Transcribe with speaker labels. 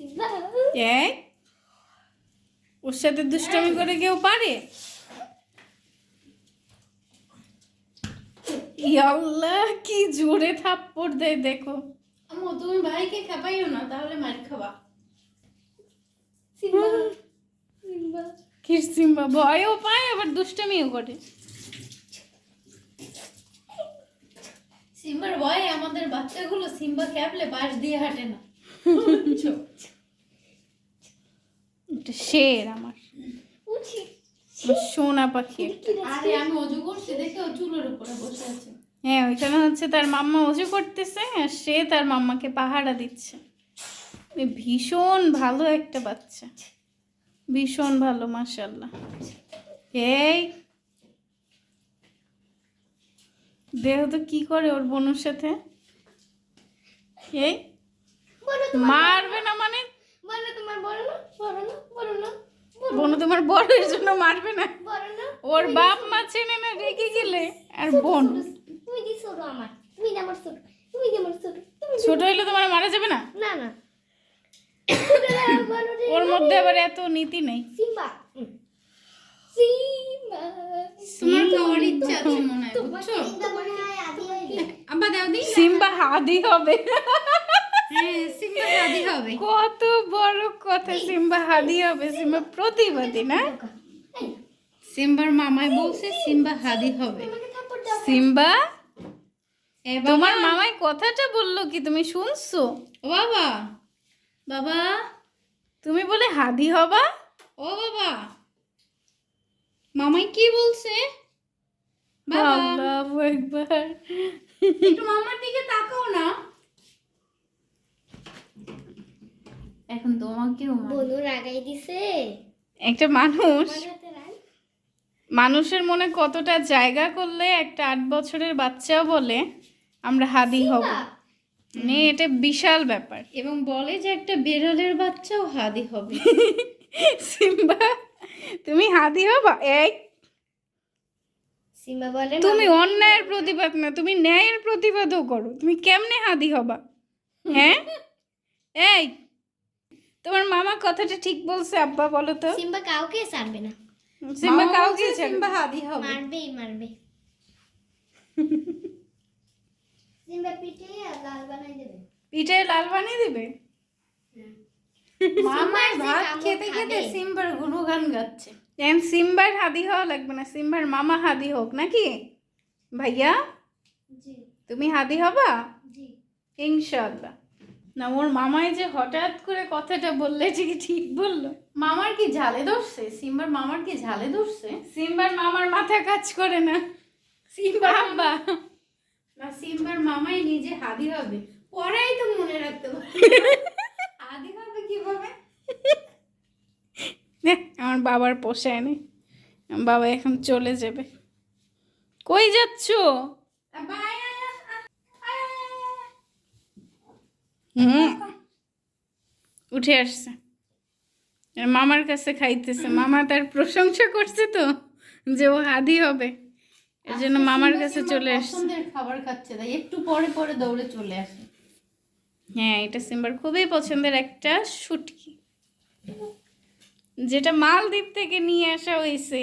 Speaker 1: এই ওর সাথে দুষ্টামি করে কেউ পারে? ইয়াল্লাহ কি জোরে থাপ্পড় দেয় দেখো।
Speaker 2: আম্মু তুমি ভাইকে খাপাইও না তাহলে মার খাবা।
Speaker 3: সিম্বা। সিম্বা
Speaker 1: কি সিম্বা? ভয়ও পায় আবার দুষ্টামিও করে।
Speaker 2: সিম্বার ভয়ে আমাদের বাচ্চাগুলো সিম্বা খেপলে পাশ দিয়ে হাঁটে না।
Speaker 1: শের আমার। সোনা পাখি
Speaker 2: আরে আমি অজু করছি দেখে ও চুলের উপরে বসে আছে।
Speaker 1: হ্যাঁ ওইখানে হচ্ছে তার মাম্মা অজু করতেছে আর সে তার মাম্মাকে পাহারা দিচ্ছে। ভীষণ ভালো একটা বাচ্চা। ভীষণ ভালো মাশাল্লাহ এই। দেহ তো কি করে ওর বোনের সাথে? এই। মারবে না মানে?
Speaker 3: তোমার বলো না? বলো না? বলো না?
Speaker 1: বোন তোমার বড়ের জন্য মারবে না? ওর বাপ মা চেনে না রেগে গেলে? আর বোন?
Speaker 3: তুমি দি ছোট আমার। তুমি আমার ছোট। তুমি আমার ছোট।
Speaker 1: ছোট হইলে তোমার মারা যাবে না?
Speaker 3: না না।
Speaker 1: ওর মধ্যে আবার এত নীতি নেই।
Speaker 3: সিম্বা। সিম্বা।
Speaker 2: তোমার খাওয়ার ইচ্ছা আছে মনে হয়
Speaker 3: তোমার
Speaker 2: বুঝছ?
Speaker 3: সিম্বা মনে
Speaker 2: দাও দিই
Speaker 1: হাদি হবে
Speaker 2: হ্যাঁ সিম্বা দাদি হবে
Speaker 1: কত বড় কথা সিম্বা হাদি হবে সিম্বা প্রতিবাদী না?
Speaker 2: সিম্বার মামাই বলছে সিম্বা হাদি হবে।
Speaker 1: সিম্বা তোমার মামাই কথাটা বলল কি তুমি শুনছো?
Speaker 2: বাবা বাবা।
Speaker 1: তুমি বলে হাদি হবা?
Speaker 2: ও বাবা। মামাই কি বলছে? বাবা।
Speaker 1: একবার
Speaker 2: একটু মামার দিকে তাকাও না এখন তোমাকেও মার-
Speaker 3: বনু রাগাই দিছে।
Speaker 1: একটা মানুষ? মানুষের মনে কতটা জায়গা করলে একটা আট বছরের বাচ্চাও বলে আমরা হাদি হব। মানে এটা বিশাল ব্যাপার।
Speaker 2: এবং বলে যে একটা বেড়ালের বাচ্চাও হাদি হবে।
Speaker 1: সিম্বা তুমি হাদি হবা? এই
Speaker 3: সিম্বা বলে
Speaker 1: তুমি অন্যায়ের প্রতিবাদ না তুমি ন্যায়ের প্রতিবাদও করো। তুমি কেমনে হাদি হবা? হ্যাঁ? এই তোমার মামা কথাটা ঠিক বলছে আব্বা বলো তো।
Speaker 3: সিম্বা কাউকে ছাড়বে না।
Speaker 1: সিম্বা কাউকে
Speaker 2: সিম্বা হাদি হবে।
Speaker 3: মারবেই মারবে। সিম্বা পিঠে লাল বানাই দেবে।
Speaker 1: পিঠে লাল বানিয়ে দিবে?
Speaker 2: মামার ভাত খেতে খেতে। সিম্বার গুণগান গাচ্ছে।
Speaker 1: এখন সিম্বার হাদি হওয়া লাগবে না সিম্বার মামা হাদি হোক নাকি? ভাইয়া
Speaker 3: জি।
Speaker 1: তুমি হাদি হবা?
Speaker 3: জি।
Speaker 1: ইনশাল্লাহ না ওর মামাই যে হঠাৎ করে কথাটা বললে যে কি ঠিক বলল?
Speaker 2: মামার কি ঝালে ধরছে? সিম্বার মামার কি ঝালে ধরছে?
Speaker 1: সিম্বার মামার মাথা কাজ করে না। সিম্বা আব্বা।
Speaker 2: না সিম্বার মামাই নিজে হাদি হবে। পরেই তো মনে রাখতে পারে হাদি হবে কীভাবে?
Speaker 1: নে, আমার বাবার পোষায় নেই বাবা এখন চলে যাবে। কই যাচ্ছ?
Speaker 2: আব্বা,
Speaker 1: হুম। উঠে আসছে। মামার কাছে খাইতেছে। মামা তার প্রশংসা করছে তো যে ও হাদি হবে। এর জন্য মামার কাছে চলে আসছে।
Speaker 2: খাবার খাচ্ছে তাই একটু পরে পরে দৌড়ে চলে আসে।
Speaker 1: হ্যাঁ এটা সিম্বার খুবই পছন্দের একটা শুটকি। যেটা মালদ্বীপ থেকে নিয়ে আসা হয়েছে